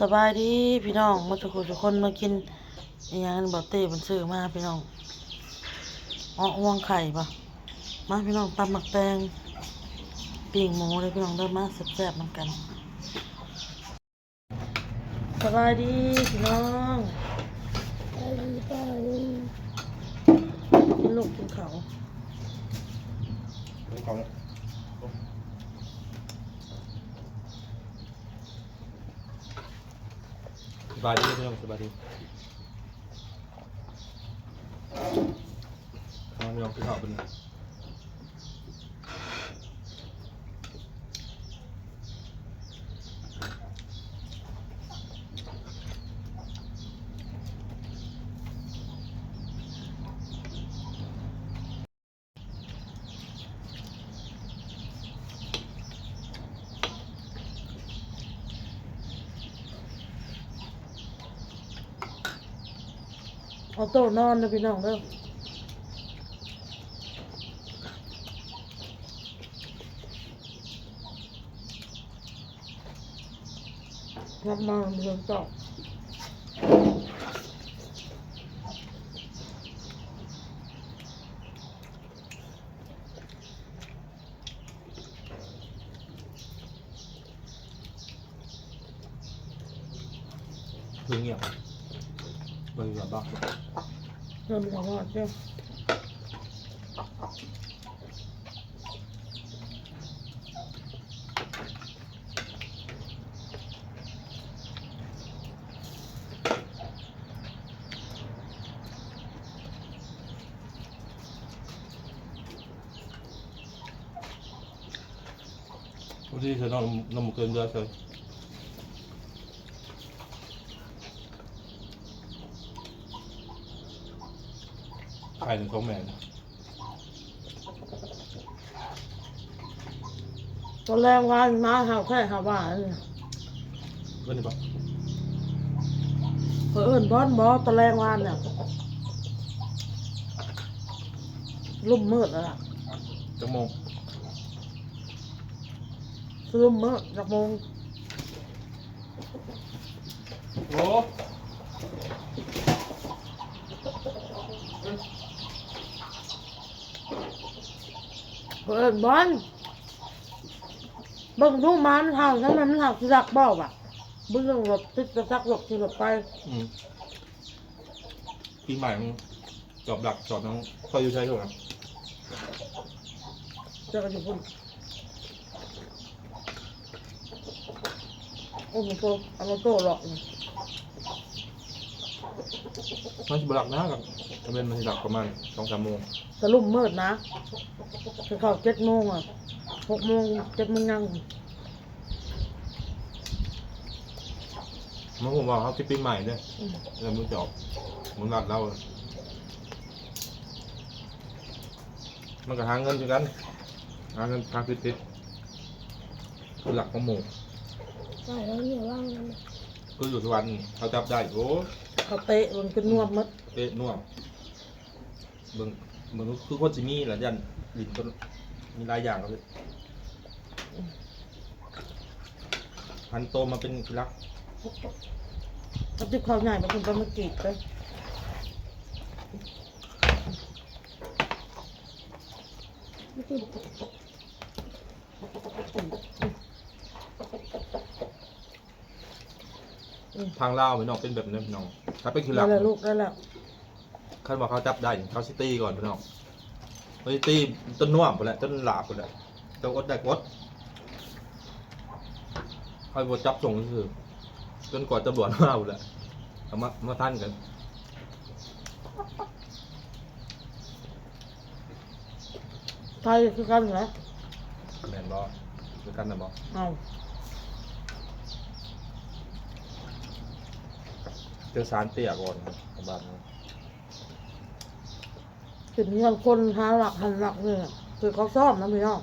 สบายดีพี่น้องมาทุกคนทุกคนมากินอย่างนั้นบอเต้มันซื้อมาพี่น้องอ้อห่วงไข่ปะมาพี่น้องตำหมักแตงปิ้งหมูเลยพี่น้องเดินมาแซ่บๆเหมือนกันสบายดีพี่น้องกินลูกกินเขาวของส บายดีเพื่อนสบายดีน้องยองที่เขาเป็น เอาโต๊ะนอนเลยพี่น้องเด้อรับมาเมืองต่อคือเงียบ เบิ่งแบบบ้างเริ่มร้อนเจ้า วันที่เธอนอนนมเกินเดือนเลยไข่ หนึ่งสองแม่นะตอนแรกว่ามาหาแค่หาว่าเนี่ยเพื่อนนี่ปะเพื่อนบอสบอสตอนแรกว่าเนี่ยลุ่มมืดแล้วล่ะจังโมงลุ่มมืดจักโมงโอ้ อนบอลเบิ่งดูมามันเห่าทั้งนั้นมันเห่าที่รักบ่ป่ะเบิ่งรถติดจะซักรถที่รถไปอืมปีใหม่มึงจอบดักจอดน้องคอยอยู่ใช่ไหมเจอกันอยู่พุ่นโอ้โหโตเอามาโตหรอกนี่ มันจะบดักนะกับจะเป็นมันจะดักประมาณสองสามโมงสลุ่มมืดนะจะเข้าเจ็ดโมงอะหกโมงเจ็ดโมงยังเมื่อผมบอกเขาที่ปีใหม่เนี่ยอืมแล้วมึงจอบมึงรัดเรามันก็หาเงินด้วยกันหาเงินทางติดติดๆคือหลักของหมู่ ใช่แล้วอยู่ว่างนั้นคืออยู่ทุกวันเขาจับได้โอ้ เขาเตะมันเป็นนวมมัดเป๊ะน่วมเบิ่งเบิ่งคือคนจิมีหละยันลิ้นต้นมีหลายอย่างเลยพันโตมาเป็นรักเขาจิบเขาใหญ่มาเป็นประมกรีดไปไม่ติดทางเล่าวพี่น้องเป็นแบบนี้พี่น้อง ถ้าเป็นคือหลัได้กแล้วลูกได้แล้วคันว่าเขาจับได้เขาซิตี้ก่อนพี่น้องเขาซิตี้ต้นน่วมไปแหละต้นหลาบไปแหละต้นอดได้กดคอยบดจับส่งก็คือจนกว่าตำรวจมาไปแหละเอามามาท่านกันไทยคือกันเหรอแมนบอด้วยกันนะบอเอา เจอสารเตี้ยก่อนนะของบ้านนะถึงเงินคนหาหลักหันหลักเนี่ยคือเขาซ่อมนะพี่น้อง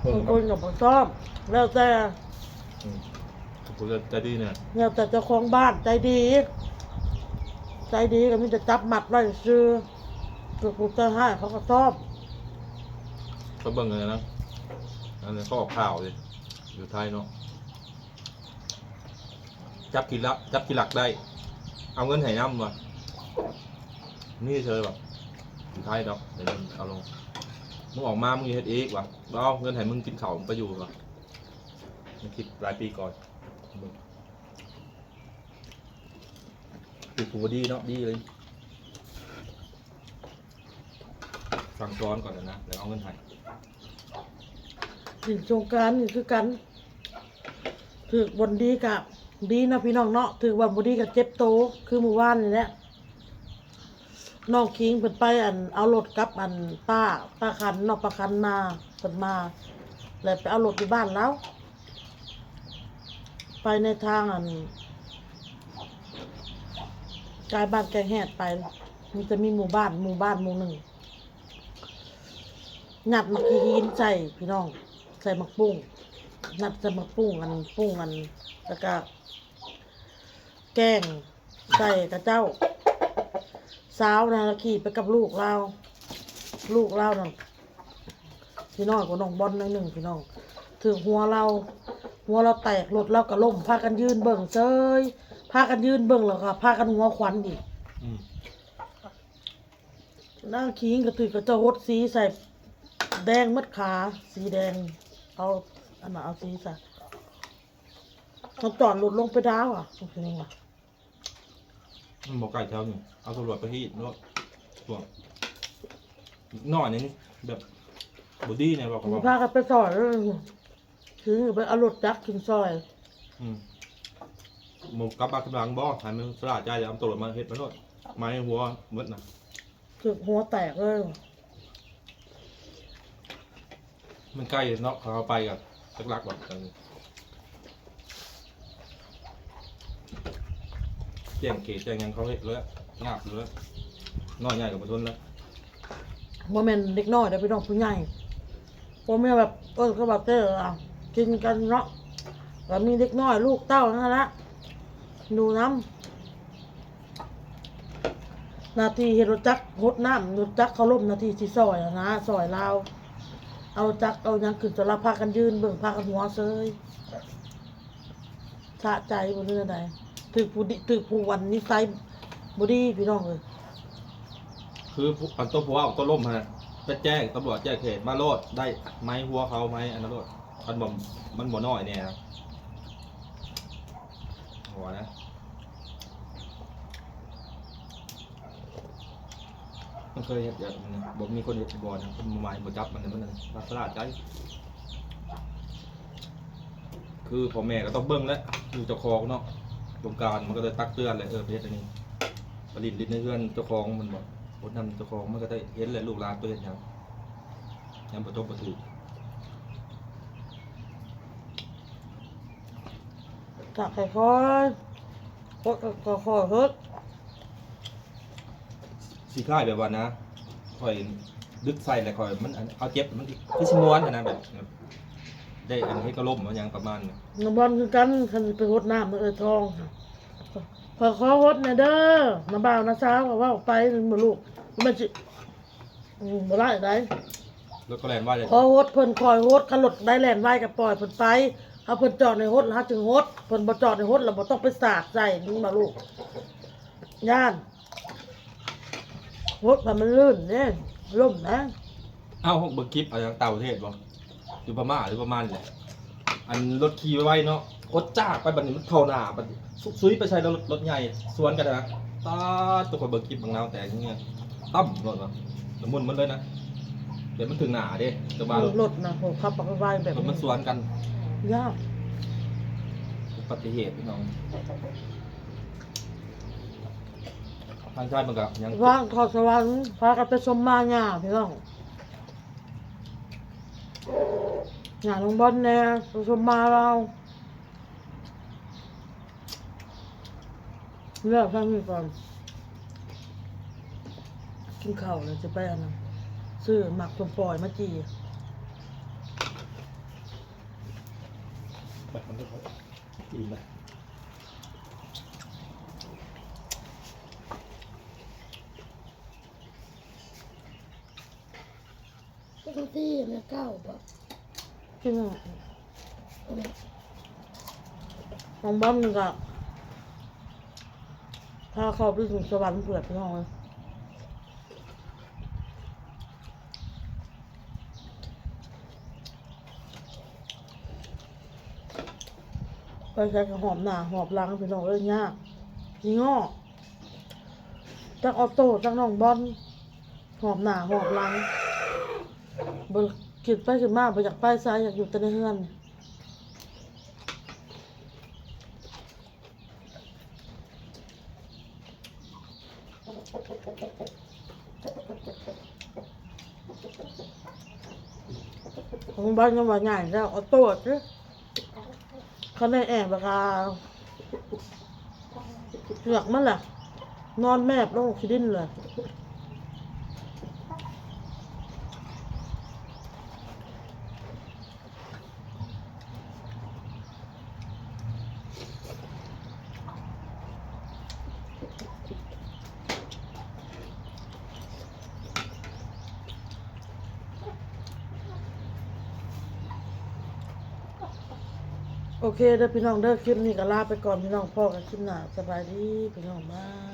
เพิ่มบางคครับนกับเขาซ่อม แล้วแต่อืมผมจะจะดีเนี่ยแล้วแต่เจ้าของบ้านใจดี ใจดีก็มีแต่จับหมัดไว้ซื้อถูกปลูกต้นให้เขาก็ชอบ เขาเบิ่งเลยนะนั่นเลยเขาออกข่าวเลยอยู่ไทยเนาะจับกินละจับกินหลักได้ เอาเงินให้น้ำวะนี่เธอแบบอยู่ไทยดอกเดี๋ยวเอาลงมึงออกมามึงอย่าเฮ็ดเองวะเอาเงินให้มึงกินเข้ามึงไปอยู่วะมึงคิดหลายปีก่อนติดผูดีเนาะดีเลย สั่งซ้อนก่อนนะเดี๋ยวเอาเงินให้สินโครงการนี่คือกันถือบนดีกับดีนะพี่น้องเนาะถือบนบดีกับเจ็บโตคือหมู่บ้านนี่แหละน้องคิงเพิ่นไปอันเอารถกลับอันป้าป้าคันเนอกป้าคันมาเพิ่นมา แล้วไปเอารถที่บ้านแล้ว ไปในทางอันกายบ้านแกงแหดไป มันจะมีหมู่บ้านหมู่บ้านหมู่หนึ่ง หยัดมักกีหินใส่พี่น้อง ใส่มักปุ้งนัดใส่มักปุ้งอันปุ้งอันแล้วก็ แกงใส่กระเจ้าสาวนะแล้วขี่ไปกับลูกเรา ลูกเรานั่นพี่น้องกับน้องบอลหนอยหนึ่งพี่น้องถึงหัวเรา หัวเราแตกรถเราก็ล่มพากันยืนเบิ่งเซยพากันยืนเบิ่งแล้วก็พากันหัวควันอีกอืมนั่งคิงก็ถือกระเจ้าหดสีใส่ แดงมัดขา สีแดง เอาอันน่ะเอาสีใส่เขาจอดรถลงไปดาวอะโอเคว่ะมันบอกไก่เช้านี่เอาตำรวจไปที่รถพวกนอนอย่างนี้แบบบอดี้เนี่ยบอกเขามีบอกพากันไปซอยแล้วถึงไปเอารถจักรถึงซอย อืมหมกกลับมากำลังบ่ให้มันสลาดใจเดี๋ยวเอาตำรวจมาเฮ็ดมันโนดไม้หัวหมดนะ ถึงหัวแตกเลย มันใกล้เนาะเขาเอาไปกับสักลักแบบแจ้งเขตแจ้งยังเขาเฮ็ดเลยงาบเลยน้อยใหญ่กับประทุนแล้วโมเมนเด็กน้อยเดี๋ยวไปน้องผู้ใหญ่ผมแม่แบบเออเขาแบบเจออะกินกันเนาะแล้วมีเด็กน้อยลูกเต้านั่นแหละดูน้ำนาทีเห็นรถจักรหดน้ำรถจักรเขาล่มนาทีที่ซอยนะซอยลาว เอาจักเอายังขึ้นจะรับพากันยืนเบิ่งพากันหัวเซยสะใจบนเรื่องใดถือผู้ดิถือผู้วันนิสัยบดีพี่น้องเลยคืออันตัวผัวเอาตัวล่มฮะไปแจ้งตำรวจแจ้งเขตมาโลดได้ไม้หัวเขาไม้อันนั้นโลดมันบ่มันบ่น้อยเนี่ยหัวนะ มัน เคยเห็นอย่างนี้บอกมีคนเห็นบอลนะคนมาหมายมาจับมันนี่ยมันนะรักสลาใจ คือพ่อแม่ก็ต้องเบิ้งแล้วอยู่เจ้าของเนาะวงการมันก็เลยตักเตือนเลยเออเพชรอันนี้ผลิตลิ้นในเพื่อนเจ้าของมันบอกคนนำเจ้าของมันก็ได้เห็นเลยลูกหลานตัวเห็นยังยังประจบประถือจักใค่อยๆก็ก็คอยเฮ็ด สีค่ายแบบว่านะคอยดึกใส่เลยคอยมันอันเอาเจ็บมันคือชิม้วนอันนั้นแบบแบบได้อันให้ก็ล่มมันยังประมาณนี้น้ำบอลคือกันคันไปหดน้ำมันเออทองค่ะขอขอหดหน่อยเด้อมาบ่าวนะสาวก็เว่าไปมาลูกมันสิอืมบ่ได้ได้ แล้วก็แลนว่าจะขอหดเพิ่นคอยหดขันรถได้แล่นไว้ก็ปล่อยเพิ่นไปเอาเพิ่นจอดในหดแล้วจึงหดเพิ่นบ่จอดในหดแล้วบ่ต้องไปสาดใส่นี่มาลูกย่าน หดมันมันลื่นเด้ล่มนะเอ้าเบิกคลิปเอาจากเต่าประเทศบ่อยู่ประมาณหรือประมาณนี่แหละอันรถขี่ไว้เนาะอดจากไปบัดนี้มันเข้าหน้าบัดนี้ซุซุยไปใช้รถรถใหญ่สวนกันนะตาตัวคนเบิกคลิปบางนาวแต่อย่างเงี้ยตั้มรถวะละมุนมันเลยนะเดี๋ยวมันถึงหน้าเด้จะมารถรถนะโหขับไปไว้แบบรถมันสวนกัน ยากอุบัติเหตุพี่น้อง ทางชาติมันก็ยังว่างขอสวรรค์พากันไปชมมาหญ้าพี่น้องหญ้าลงบอลแน่ไปชมมาเราเลือกทางนี้ก่อนกินข้าวเลยจะไปอันนั้นซื้อหมักสมปล่อยมาจีแบบมันก็ดีนะ บางทีเนี่ยเก้าบ่พี่น้องอามาน้องบ้อมนี่ก็พาเขาไปถึงสวรรค์เผือพี่น้องเลยไปใช้กับหอมหนาหอบหลังพี่น้องเอ้ยยากยี่ง้อจักออโต้จักน้องบอลหอบหนาหอบหลัง บคิดไปคิดมาไปอยากไปซ้ายอยากอยู่แต่ในเฮือนของบ้านยังว่าใหญ่แล้วเอาต้เลยเขาในแอบราคาเหือกมันแหละนอนแมบลงขี้ดินเลย โอเคเด้อพี่น้องเด้อคลิปนี้ก็ลาไปก่อนพี่น้องพ่อกับคลิปหน้าสบายดีพี่น้องมาก